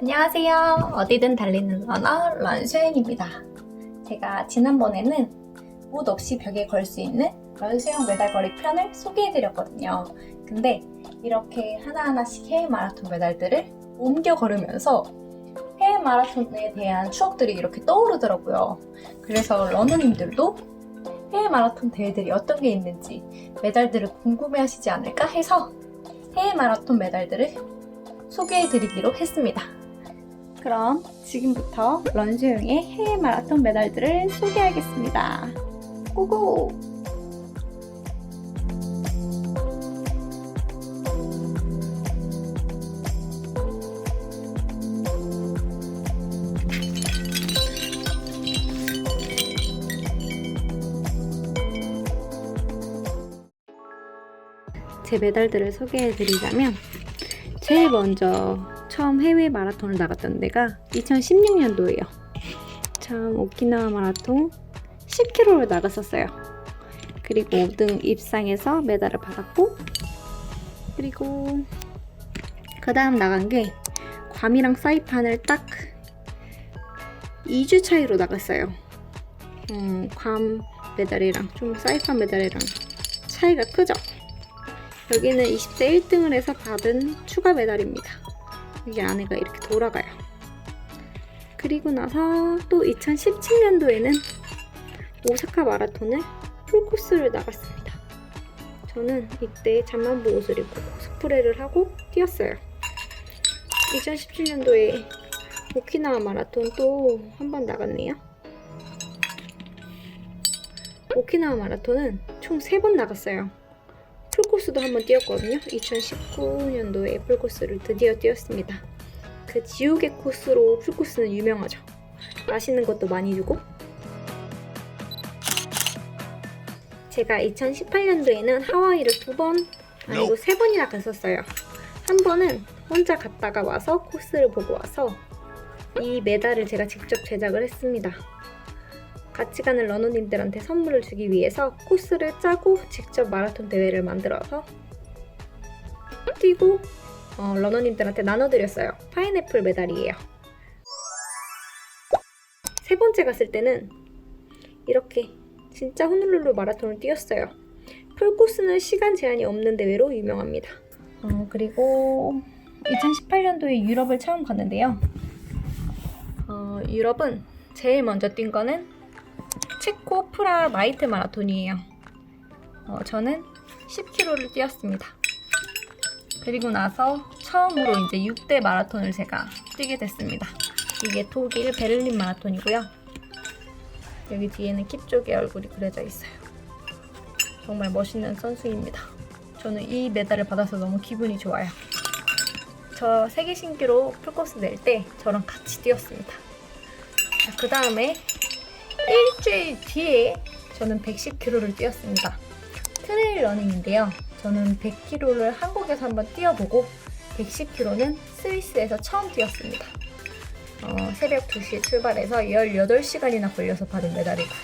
안녕하세요. 어디든 달리는 러너 런수영입니다. 제가 지난번에는 옷 없이 벽에 걸 수 있는 런수영 메달걸이 편을 소개해드렸거든요. 근데 이렇게 하나하나씩 해외 마라톤 메달들을 옮겨 걸으면서 해외 마라톤에 대한 추억들이 이렇게 떠오르더라고요. 그래서 러너님들도 해외 마라톤 대회들이 어떤 게 있는지 메달들을 궁금해 하시지 않을까 해서 해외 마라톤 메달들을 소개해드리기로 했습니다. 그럼 지금부터 런수용의 해외 마라톤 메달들을 소개하겠습니다. 고고! 제 메달들을 소개해드리자면 제일 먼저 처음 해외 마라톤을 나갔던 데가 2016년도예요. 처음 오키나와 마라톤 10km를 나갔었어요. 그리고 5등 입상해서 메달을 받았고 그리고 그 다음 나간 게 괌이랑 사이판을 딱 2주 차이로 나갔어요. 음, 괌 메달이랑 좀 사이판 메달이랑 차이가 크죠? 여기는 20대 1등을 해서 받은 추가 메달입니다. 여기 안에가 이렇게 돌아가요. 그리고 나서 또 2017년도에는 오사카 마라톤을 풀코스를 나갔습니다. 저는 이때 잠만보 옷을 입고 스프레이를 하고 뛰었어요. 2017년도에 오키나와 마라톤 또 한 번 나갔네요. 오키나와 마라톤은 총 3번 나갔어요. 풀코스도 한번 뛰었거든요. 2019년도에 풀코스를 드디어 뛰었습니다. 그 지옥의 코스로 풀코스는 유명하죠. 맛있는 것도 많이 주고. 제가 2018년도에는 하와이를 두 번, 아니고 세 번이나 갔었어요. 한 번은 혼자 갔다가 와서 코스를 보고 와서 이 메달을 제가 직접 제작을 했습니다. 같이 가는 러너님들한테 선물을 주기 위해서 코스를 짜고 직접 마라톤 대회를 만들어서 뛰고 어, 러너님들한테 나눠드렸어요. 파인애플 메달이에요. 세 번째 갔을 때는 이렇게 진짜 호놀룰루 마라톤을 뛰었어요. 풀코스는 시간 제한이 없는 대회로 유명합니다. 어, 그리고 2018년도에 유럽을 처음 갔는데요. 어, 유럽은 제일 먼저 뛴 거는 체코 프라 마이트 마라톤이에요. 어, 저는 10km를 뛰었습니다. 그리고 나서 처음으로 이제 6대 마라톤을 제가 뛰게 됐습니다. 이게 독일 베를린 마라톤이고요. 여기 뒤에는 킵쪽의 얼굴이 그려져 있어요. 정말 멋있는 선수입니다. 저는 이 메달을 받아서 너무 기분이 좋아요. 저 세계 신기로 풀코스 낼 때 저랑 같이 뛰었습니다. 그 다음에 일주일 뒤에 저는 110km를 뛰었습니다. 트레일 러닝인데요. 저는 100km를 한국에서 한번 뛰어보고 110km는 스위스에서 처음 뛰었습니다. 어, 새벽 2시에 출발해서 18시간이나 걸려서 받은 메달이고요.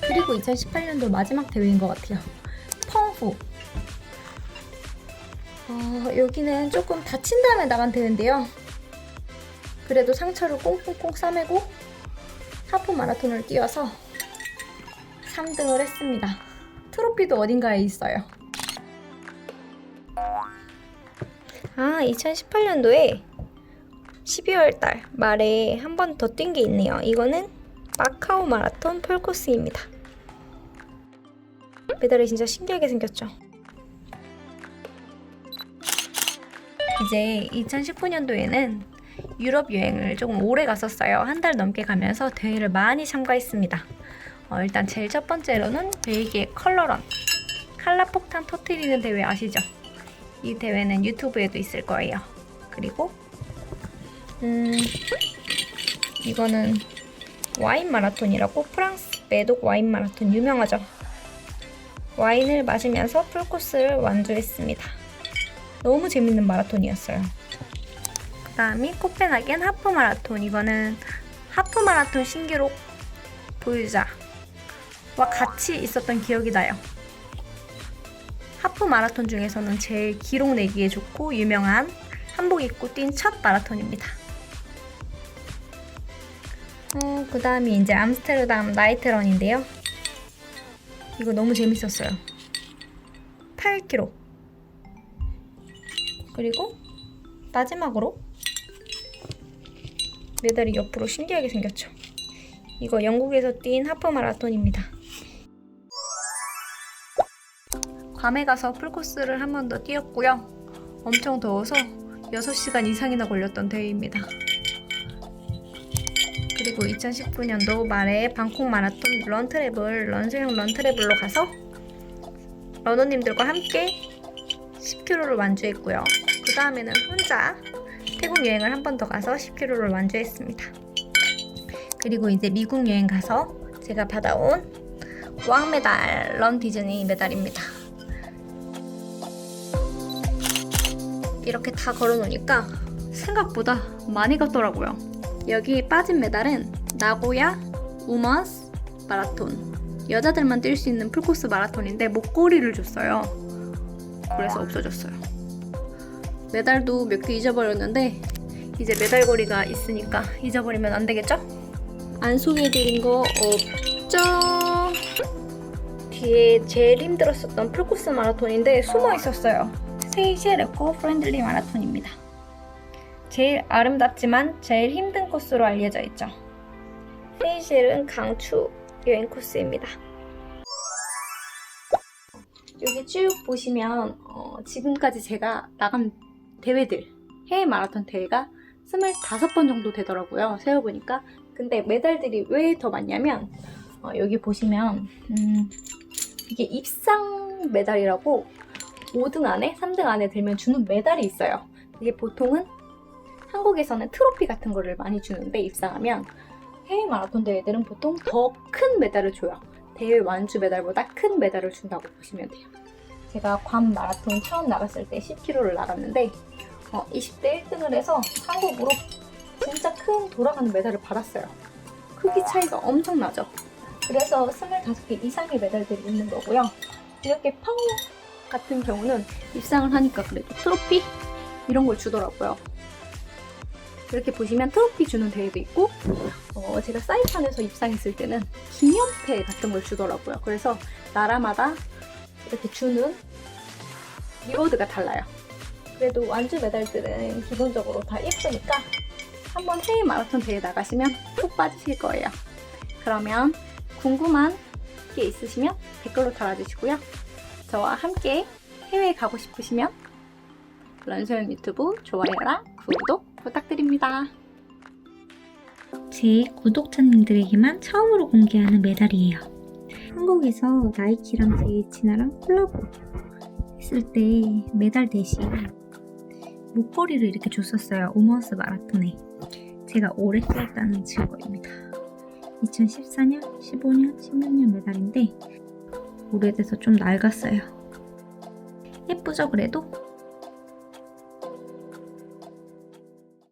그리고 2018년도 마지막 대회인 것 같아요. 펑후. 어, 여기는 조금 다친 다음에 나간 대회인데요. 그래도 상처를 꽁꽁꽁 싸매고 하프 마라톤을 뛰어서 3등을 했습니다. 트로피도 어딘가에 있어요. 아, 2018년도에 12월 달 말에 한 번 더 뛴 게 있네요. 이거는 마카오 마라톤 펄코스입니다. 메달이 진짜 신기하게 생겼죠. 이제 2019년도에는 유럽 여행을 조금 오래 갔었어요. 한 달 넘게 가면서 대회를 많이 참가했습니다. 어, 일단 제일 첫 번째로는 벨기에 컬러런 칼라 폭탄 터트리는 대회 아시죠? 이 대회는 유튜브에도 있을 거예요. 그리고 음 이거는 와인 마라톤이라고 프랑스 메독 와인 마라톤 유명하죠. 와인을 마시면서 풀코스를 완주했습니다. 너무 재밌는 마라톤이었어요. 그 다음이 코펜하겐 하프 마라톤. 이거는 하프 마라톤 신기록 보유자와 같이 있었던 기억이 나요. 하프 마라톤 중에서는 제일 기록 내기에 좋고 유명한 한복 입고 뛴 첫 마라톤입니다. 어, 그 다음이 이제 암스테르담 나이트런인데요. 이거 너무 재밌었어요. 8kg. 그리고 마지막으로 메달이 옆으로 신기하게 생겼죠. 이거 영국에서 뛴 하프 마라톤입니다. 괌에 가서 풀코스를 한 번 더 뛰었고요. 엄청 더워서 6시간 이상이나 걸렸던 대회입니다. 그리고 2019년도 말에 방콕 마라톤 런트래블 런세형 런트래블로 가서 러너님들과 함께 10km를 완주했고요. 그 다음에는 혼자 태국 여행을 한 번 더 가서 10km를 완주했습니다. 그리고 이제 미국 여행 가서 제가 받아온 왕 메달 런 디즈니 메달입니다. 이렇게 다 걸어놓으니까 생각보다 많이 갔더라고요. 여기 빠진 메달은 나고야 우먼스 마라톤 여자들만 뛸 수 있는 풀코스 마라톤인데 목걸이를 줬어요. 그래서 없어졌어요. 메달도 몇 개 잊어버렸는데 이제 메달걸이가 있으니까 잊어버리면 안 되겠죠? 안 소개해드린 거 없죠? 뒤에 제일 힘들었었던 풀코스 마라톤인데 숨어 있었어요. 세이셸 에코 프렌들리 마라톤입니다. 제일 아름답지만 제일 힘든 코스로 알려져 있죠. 세이셸은 강추 여행 코스입니다. 여기 쭉 보시면 어, 지금까지 제가 나간 대회들 해외 마라톤 대회가 25번 정도 되더라고요. 세어보니까. 근데 메달들이 왜 더 많냐면 어, 여기 보시면 음, 이게 입상 메달이라고 5등 안에 3등 안에 들면 주는 메달이 있어요. 이게 보통은 한국에서는 트로피 같은 거를 많이 주는데 입상하면 해외 마라톤 대회들은 보통 더 큰 메달을 줘요. 대회 완주 메달보다 큰 메달을 준다고 보시면 돼요. 제가 괌 마라톤 처음 나갔을 때 10km를 나갔는데 어, 20대 1등을 해서 한국으로 진짜 큰 돌아가는 메달을 받았어요. 크기 차이가 엄청 나죠. 그래서 25개 이상의 메달들이 있는 거고요. 이렇게 파워 같은 경우는 입상을 하니까 그래도 트로피 이런 걸 주더라고요. 이렇게 보시면 트로피 주는 대회도 있고 어, 제가 사이판에서 입상했을 때는 기념패 같은 걸 주더라고요. 그래서 나라마다 이렇게 주는 리워드가 달라요. 그래도 완주 메달들은 기본적으로 다 예쁘니까 한번 해외 마라톤 대회 나가시면 푹 빠지실 거예요. 그러면 궁금한 게 있으시면 댓글로 달아주시고요. 저와 함께 해외에 가고 싶으시면 런소연 유튜브 좋아요랑 구독 부탁드립니다. 제 구독자님들에게만 처음으로 공개하는 메달이에요. 한국에서 나이키랑 제이치나랑 콜라보 했을 때 메달 대신 목걸이를 이렇게 줬었어요. 우먼스 마라톤에. 제가 오래 뛰었다는 증거입니다. 2014년, 15년, 16년 메달인데 오래돼서 좀 낡았어요. 예쁘죠 그래도?